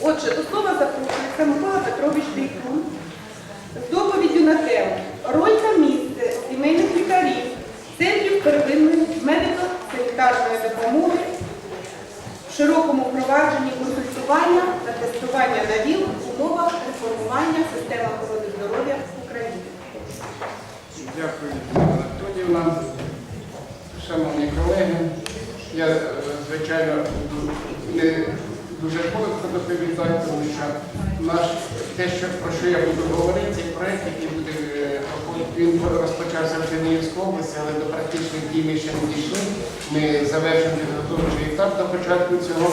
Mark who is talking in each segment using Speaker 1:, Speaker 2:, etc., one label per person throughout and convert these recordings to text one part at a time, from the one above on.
Speaker 1: Отже, до слова запрошується Микола Петрович Дейкун з доповіддю на тему Роль та місце сімейних лікарів, центрів первинної медико-санітарної допомоги в широкому впровадженні консультування та тестування на ВІЛ в умовах реформування системи охорони здоров'я в Україні.
Speaker 2: Дякую, Анатоліївна. Шановні колеги, я, е, звичайно, не дуже коротко доповідаю, тому що наш, те, що, про що я буду говорити, цей проєкт, який буде е, він розпочався в Чернігівській області, але до практичних дій ми ще не дійшли. Ми завершимо підготовчий етап до початку цього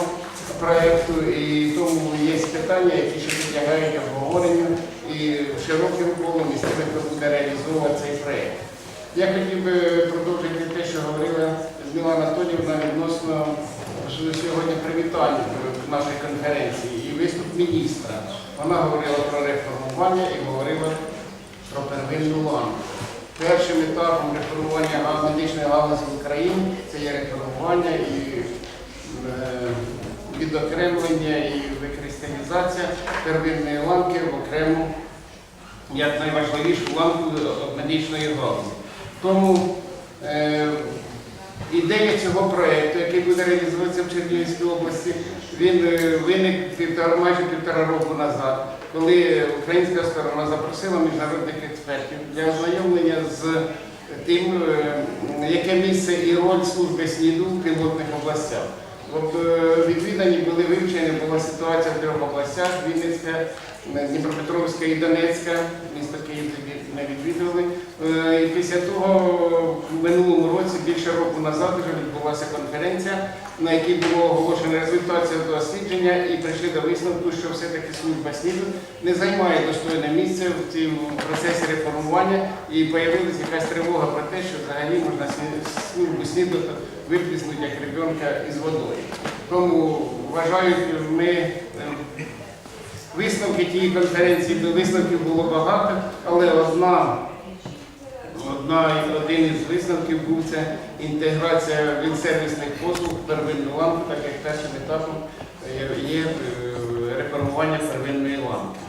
Speaker 2: проєкту, і тому є питання, які ще підлягають обговоренню і широким колом і хто буде реалізовувати цей проєкт. Я хотів би продовжити те, що говорила Людмила Анатоліївна відносно сьогодні привітання в нашій конференції і виступ міністра. Вона говорила про реформування і говорила про первинну ланку. Першим етапом реформування медичної галузі в Україні це є реформування і е, відокремлення і викристалізація первинної ланки в окрему як найважливішу ланку медичної галузі. Тому е, ідея цього проєкту, який буде реалізуватися в Чернігівській області, він е, виник півтора, майже півтора року назад, коли українська сторона запросила міжнародних експертів для ознайомлення з тим, е, яке місце і роль служби СНІДу в пілотних областях. От е, відвідані були вивчені, була ситуація в трьох областях: Вінницька, Дніпропетровська і Донецька, місто Київ не відвідували. Е, І після того в минулому році, більше року назад, вже відбулася конференція, на якій було оголошено результат цього дослідження і прийшли до висновку, що все-таки служба СНІДу не займає достойне місце в цьому процесі реформування і з'явилася якась тривога про те, що взагалі можна службу СНІДу виплеснути як ребенка із водою. Тому вважаю, ми висновки тієї конференції, висновків було багато, але одна Одна, один із висновків був це інтеграція від сервісних послуг первинну лампу, так як першим етапом є е, реформування первинної лампи.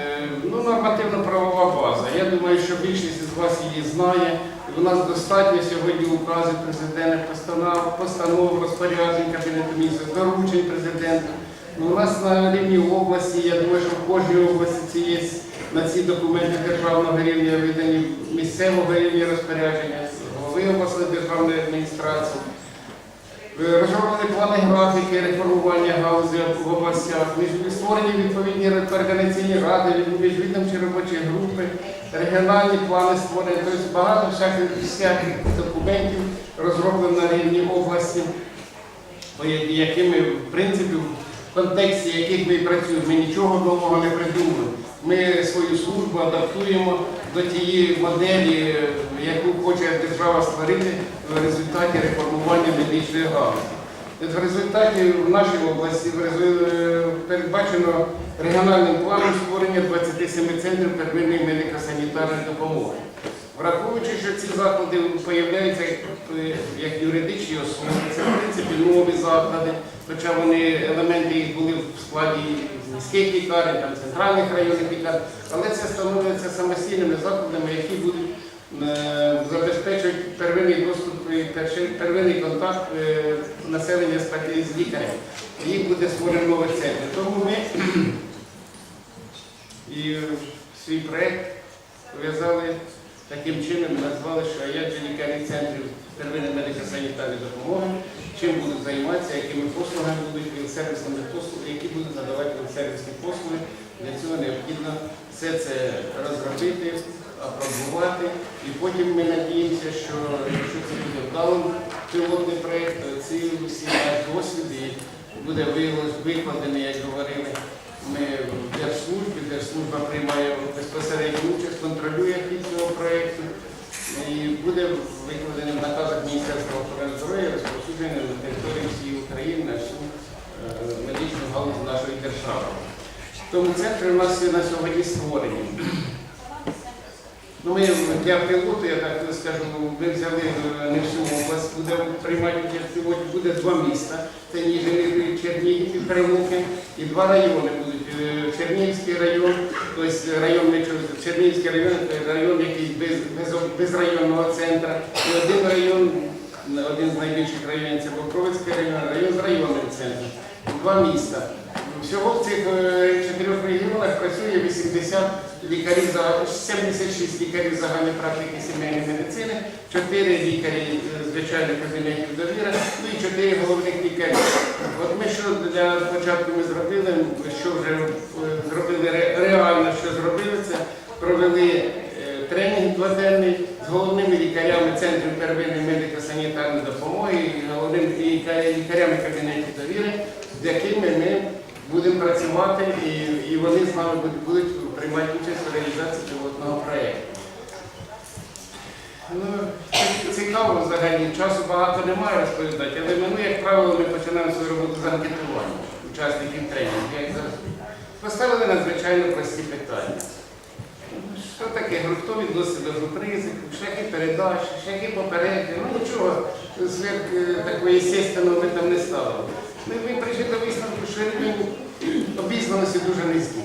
Speaker 2: Е, Ну, нормативно-правова база. Я думаю, що більшість із вас її знає. У нас достатньо сьогодні указів президента, постанов, постанов розпоряджень Кабінету міністрів, доручень президента. Ну, у нас на рівні області, я думаю, що в кожній області ці є на ці документи державного рівня видані місцевого рівня розпорядження, голови обласної державної адміністрації. Розроблені плани графіки реформування галузі в областях, створені відповідні координаційні ради, міжвідомчі робочі групи, регіональні плани створені. Тобто багато всяких, всяких документів розроблено на рівні області, якими, в принципі, контексті яких ми працюємо. Ми нічого нового не придумали. Ми свою службу адаптуємо до тієї моделі, яку хоче держава створити в результаті реформування медичної галузі. В результаті в нашій області е, передбачено регіональним планом створення 27 центрів первинної медико-санітарної допомоги. Враховуючи, що ці заклади появляються як, е, юридичні особи, це в принципі нові заклади, хоча вони були складі міських лікарень, там, центральних районних лікарень, але це становиться самостійними закладами, які будуть е, забезпечувати первинний доступ і первинний контакт е, населення з лікарем. Їх буде створено новий центр. Тому ми і е, свій проєкт пов'язали таким чином, назвали, що я для лікарів центрів первинної медико-санітарної допомоги, чим будуть займатися, якими послугами будуть сервісними послугами, які будуть надавати сервісні послуги. Для цього необхідно все це розробити, апробувати. І потім ми надіємося, що якщо це буде вдалим пілотний проєкт, то ці всі наш досвід буде викладений, як говорили. Ми в держслужбі, держслужба приймає безпосередню участь, контролює хід цього проєкту і буде викладений в наказах Міністерства охорони здоров'я, розповсюджений на території всієї України на всю е, медичну галузь нашої держави. Тому центри у нас на сьогодні створені. Ну, ми для пілоту, я так скажу, ми взяли е, не всю область, буде приймати участь пілоті, буде два міста. Це Ніжин, Чернігів і Перелуки, і два райони будуть. Е, Чернігівський район, тобто район Чернігівський район, район, який без, без, без районного центру. І один район, один з найбільших районів це Покровицький район, район з районним центром. Два міста. Всього в цих е, чотирьох регіонах працює 80 лікарів, за- 76 лікарів загальної практики сімейної медицини, 4 лікарі е, звичайних кабінетів довіри, ну і 4 головних лікарі. От ми що для початку ми зробили, що вже е, зробили реально, що зробили це, провели тренінг дводенний з головними лікарями центрів первинної медико-санітарної допомоги, і головними лікаря- лікарями кабінетів довіри, з якими ми будемо працювати і, і вони з нами будуть, будуть приймати участь у реалізації пілотного проєкту. Ну, цікаво взагалі, часу багато немає розповідати, але ми, ну, як правило, ми починаємо свою роботу з анкетування учасників тренінгу. Як завжди. Поставили надзвичайно прості питання. Що таке хто відноситься до груп ризику, шляхи передачі, шляхи попередження, ну нічого е, такого естественного ми там не ставили. Ми, ми прийшли до висновку, що рівень обізнаності дуже низький.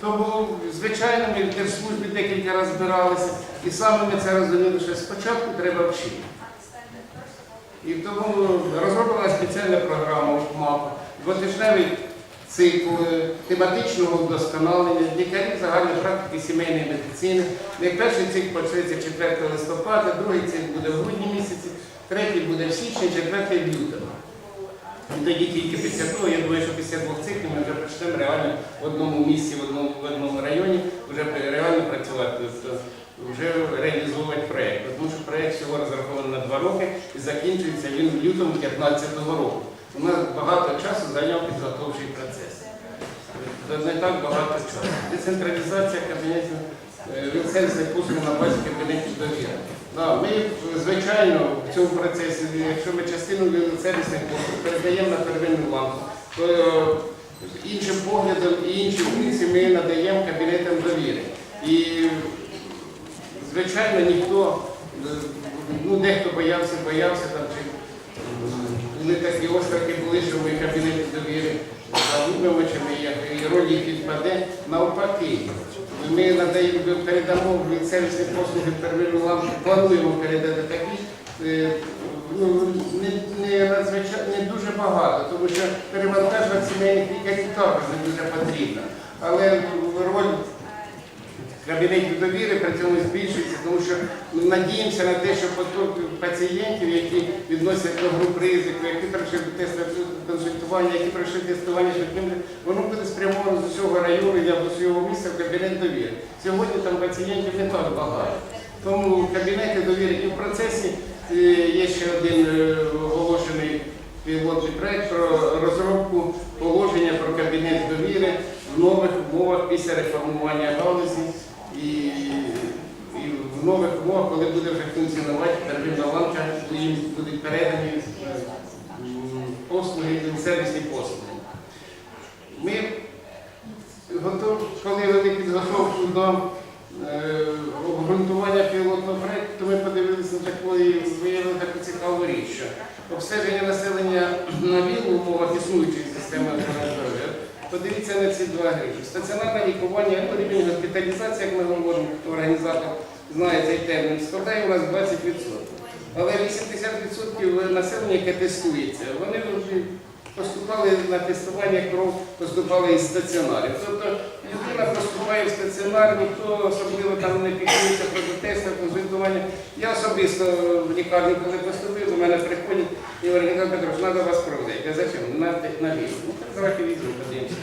Speaker 2: Тому, звичайно, ми в держслужбі декілька разів збиралися, і саме ми це розуміли, що спочатку треба вчити. І тому розроблена спеціальна програма МАПа, двотижневий цикл е, тематичного вдосконалення лікарів загальної практики сімейної медицини. Як перший цикл почнеться 4 листопада, другий цикл буде в грудні місяці, третій буде в січні, четвертий в лютому. І тоді тільки після того, я думаю, що після двох циклів ми вже почнемо реально в одному місці, в одному, в одному районі вже реально працювати, вже реалізовувати проєкт. Тому що проєкт всього розрахований на два роки і закінчується він в лютому 2015 року. У нас багато часу зайняв підготовчий процес. Це не так багато часу. Децентралізація кабінетів ліцензних послуг на базі кабінетів довіри. Да, ми, звичайно, в цьому процесі, якщо ми частину сервісних послуг передаємо на первинну ланку, то е, іншим поглядом і інші функції ми надаємо кабінетам довіри. І, звичайно, ніхто, е, ну, дехто боявся, боявся там, чи були такі остроки були, що ми кабінети довіри як і роль ми надаємо, передамо в сервісні послуги первинну лампу, плануємо передати такі. е, Ну, не, не, не дуже багато, тому що перевантажувати сімейних лікарів також не дуже потрібно. Але роль кабінетів довіри при цьому збільшується, тому що ми надіємося на те, що поток пацієнтів, які відносять до груп ризику, які пройшли тести консультування, які пройшли тестування воно району або з усього місця в кабінет довіри. Сьогодні там пацієнтів не так багато. Тому кабінети довіри і в процесі е, є ще один е, оголошений пілотний проект про розробку положення про кабінет довіри в нових умовах після реформування галузі і, і в нових умовах, коли буде вже функціонувати первинна ланка, їм будуть передані е, послуги, сервісні послуги. Ми коли вели підготовку до обґрунтування пілотного проєкту, ми подивилися на таку і виявили таку цікаву річ, обстеження населення на ВІЛ умовах існуючої системи охорони здоров'я. Подивіться на ці два грифи. Стаціонарне лікування, рівень госпіталізації, як ми говоримо, хто організатор знає цей термін, складає у нас 20%. Але 80% населення, яке тестується, вони вже поступали на тестування кров, поступали із стаціонарів. Тобто людина поступає в стаціонар, ніхто особливо там не піклується про тести, консультування. Я особисто в лікарню, коли поступив, до мене приходять і говорять, Михайло треба вас проводити. Я зачем? На, візу. Ну, так давайте візу подивимося.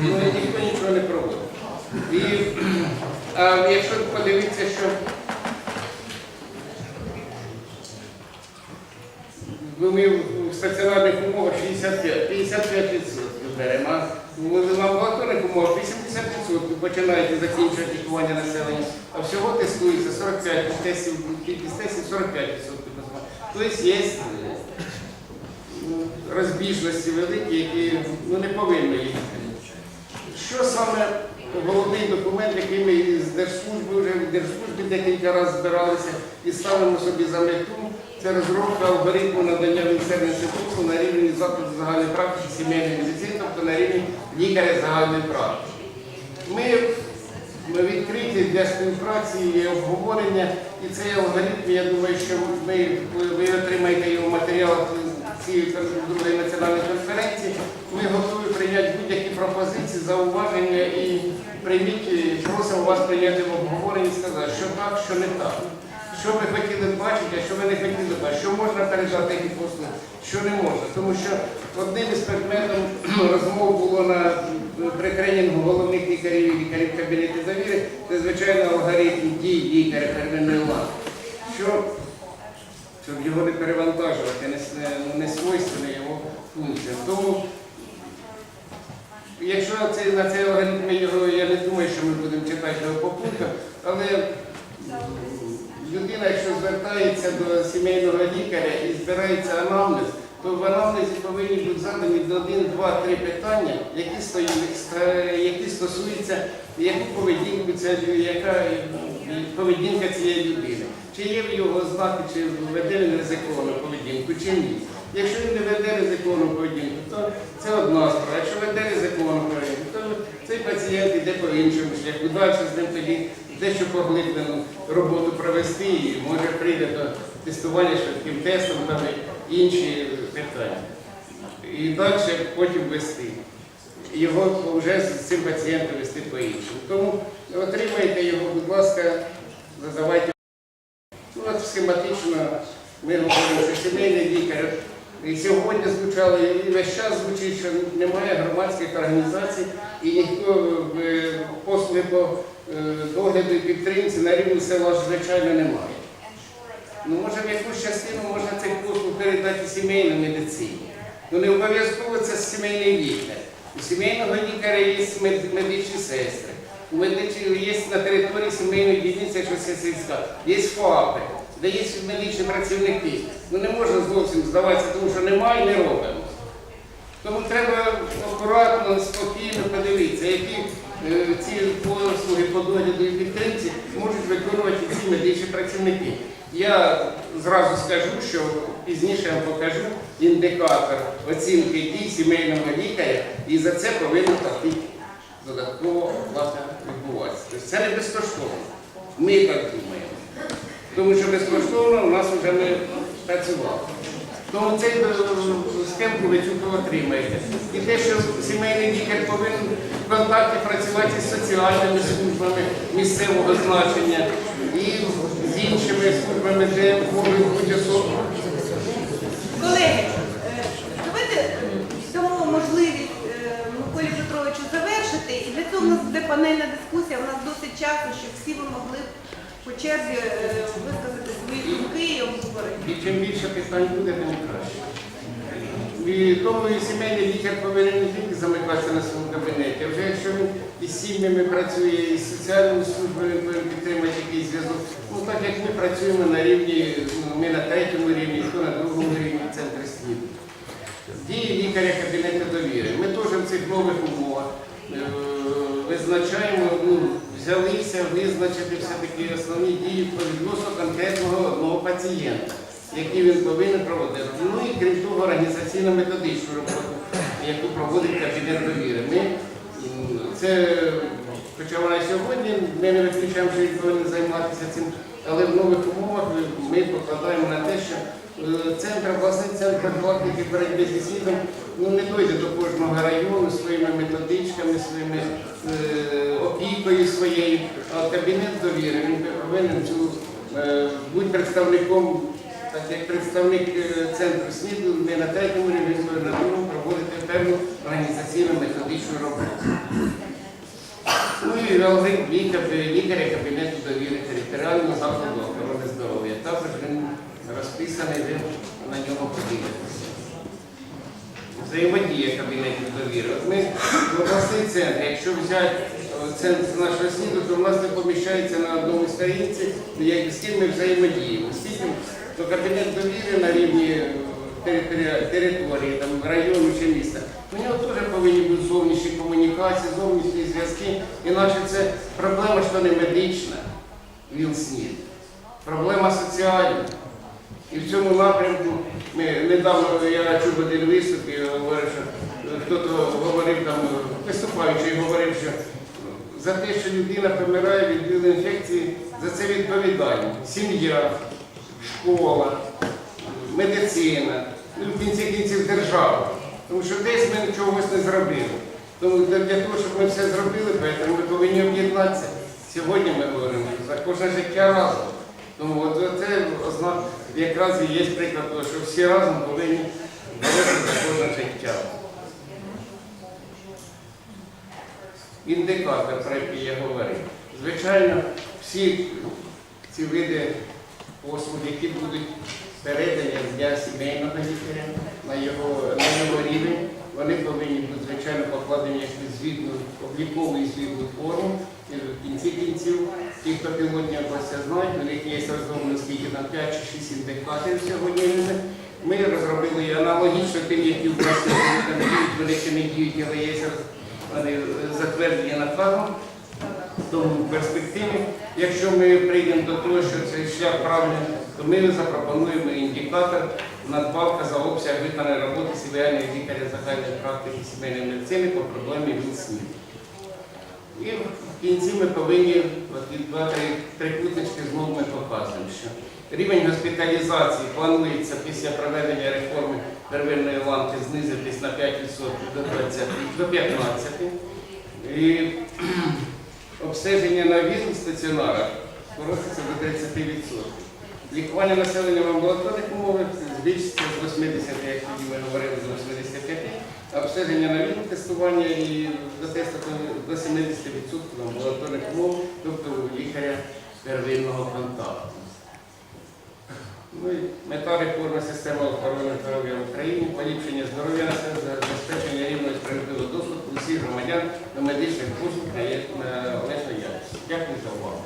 Speaker 2: Ну, ніхто нічого не проводить. І, а якщо подивитися, що Ну, ми в стаціонарних умовах 65, 55% беремо, в амбулаторних умовах 80% починають і закінчують лікування населення, а всього тестується 45 тестів, кількість тестів 45%. Тобто є ну, розбіжності великі, які ну, не повинні їх. Що саме головний документ, який ми з держслужби вже в держслужбі декілька разів збиралися і ставимо собі за мету. Це розробка алгоритму надання міністерства послуг на рівні закладу загальної практики сімейної медицини, тобто на рівні лікаря загальної практики. Ми відкриті для співпраці і обговорення, і цей алгоритм, я думаю, що ми, ви отримаєте його в матеріалах цієї другої національної конференції. Ми готові прийняти будь-які пропозиції, зауваження і прийміть, і просимо вас прийняти в обговоренні і сказати, що так, що не так. Що ви хотіли бачити, а що ви не хотіли бачити, що можна передати які послуги, що не можна. Тому що одним із предметів розмов було на при тренінгу головних лікарів і лікарів кабінету завіри, це звичайно алгоритм дій лікаря первинної ланки. Що щоб його не перевантажувати, не, ну, свойственна його функція. Тому, якщо на цей алгоритм його, я не думаю, що ми читати по але людина, якщо звертається до сімейного лікаря і збирається анамнез, то в анамнезі повинні бути задані один, два, три питання, які, стоїть, які стосуються, яку поведінку ця яка е, поведінка цієї людини. Чи є в його знаки, чи веде ризиковану поведінку, чи ні. Якщо він не веде ризиковану поведінку, то це одна справа. Якщо веде ризиковану поведінку, то цей пацієнт по іншому шляху. Далі з ним тоді дещо поглиблену роботу провести і може прийде до тестування швидким тестом там інші питання. І далі потім вести. Його вже з цим пацієнтом вести по-іншому. Тому отримайте його, будь ласка, задавайте. Ну, от схематично ми говоримо, що сімейний лікар. І сьогодні звучало, і весь час звучить, що немає громадських організацій, і ніхто е, послуги по е, догляду і підтримці на рівні села звичайно немає. Ну, може, в якусь частину можна цих послуг передати сімейній медицині. Ну не обов'язково це сімейний лікар. У сімейного лікаря є медичні сестри. У медичні є на території сімейної дільниці, якщо сільська, є ФАПи, де є медичні працівники. Ну не можна зовсім здаватися, тому що немає і не робимо. Тому треба акуратно, спокійно подивитися, які е, ці послуги по догляду і підтримці можуть виконувати ці медичні працівники. Я зразу скажу, що пізніше я вам покажу індикатор оцінки дій сімейного лікаря, і за це повинно платити додатково власне відбуватися. Тобто це не безкоштовно. Ми так думаємо. Тому що безкоштовно у нас вже не працювало. Тому цей е, схемку ви цю отримаєте. І те, що сімейний лікар повинен в контакті працювати з соціальними службами місцевого значення і з іншими службами, де можуть бути особи.
Speaker 1: Колеги, е, давайте дамо можливість е, Миколі Петровичу завершити. І для цього у нас буде панельна дискусія. У нас досить часу, щоб всі ви могли по черзі е, висказати свої думки і обговорити.
Speaker 2: І чим більше питань буде, тим краще. І тому і сімейний лікар повинен не тільки замикатися на своєму кабінеті, а вже якщо він із сім'ями працює, і з соціальними службами він повинен підтримати якийсь зв'язок. Ну так як ми працюємо на рівні, ну, ми на третьому рівні, хто на другому рівні в центрі СНІД. Дії лікаря кабінету довіри. Ми теж в цих нових умовах е, визначаємо, ну, взялися визначити все-таки основні дії по відносно конкретного одного пацієнта, які він повинен проводити. Ну і крім того, організаційно-методичну роботу, яку проводить кабінет довіри. Ми це, хоча вона сьогодні, ми не виключаємо, що він повинен займатися цим, але в нових умовах ми покладаємо на те, що е, центр, обласний центр профілактики боротьби зі світом ну, не дойде до кожного району своїми методичками, своїми е, опікою своєю, а кабінет довіри він повинен цю е, бути представником, так як представник е, центру СНІДу, не на третьому рівні, на другому проводити певну організаційну методичну роботу. Ну і алгоритм лікаря, кабінету довіри територіального закладу охорони здоров'я. Також він розписаний, ви на ньому подивитися. Взаємодія кабінетів довіри. От ми обласний центр, якщо взяти центр нашого СНІДу, то в нас не поміщається на одному сторінці, як- з ким ми взаємодіємо. То кабінет довіри на рівні території, там, району чи міста. У нього теж повинні бути зовнішні комунікації, зовнішні зв'язки, Іначе це проблема, що не медична, ВІЛ-СНІД, проблема соціальна. І в цьому напрямку ми недавно я чув один виступ і говорив, що е, хто-то говорив там, е, виступаючий говорив, що за те, що людина помирає від ВІЛ-інфекції, за це відповідальні сім'я, школа, медицина, держава. Тому що десь ми чогось не зробили. Тому для того, щоб ми все зробили, ми повинні об'єднатися. Сьогодні ми говоримо за кожне життя разом. Тому от це якраз і є приклад того, що всі разом повинні боротися за кожне життя. Індикатор, про який я говорив. Звичайно, всі ці види послуг, які будуть передані з дня сімейного лікаря на його, на його рівень, вони повинні бути, звичайно, покладені звітну, облікову і звітну форму. І в кінці кінців, ті, хто пілотні області знають, у них є розроблено скільки там 5 чи 6 індикаторів сьогодні. Ми розробили аналогічно тим, які в нас там діють, вони ще не діють, але є вони затверджені наказом. Тому в перспективі, якщо ми прийдемо до того, що цей шлях правильний, то ми запропонуємо індикатор надбавка за обсяг виконаної роботи сімейного лікаря загальної практики сімейної медицини по проблемі ВІЛ-СНІД. І в кінці ми повинні, трикутнички знову ми показуємо, що рівень госпіталізації планується після проведення реформи первинної ланки знизитись на 5% до 20, до 15%. І обстеження на візу в стаціонарах скоротиться до 30%. Лікування населення в амбулаторних умовах збільшиться з 80, як тоді ми говорили, до 85, а обстеження на візу тестування і до тесту до 70% в амбулаторних умовах, тобто у лікаря первинного контакту. Ну і мета реформи системи охорони здоров'я в Україні, поліпшення здоров'я населення, забезпечення рівного і справедливого доступу усіх громадян на медичних послуг на належної якості. Дякую за увагу.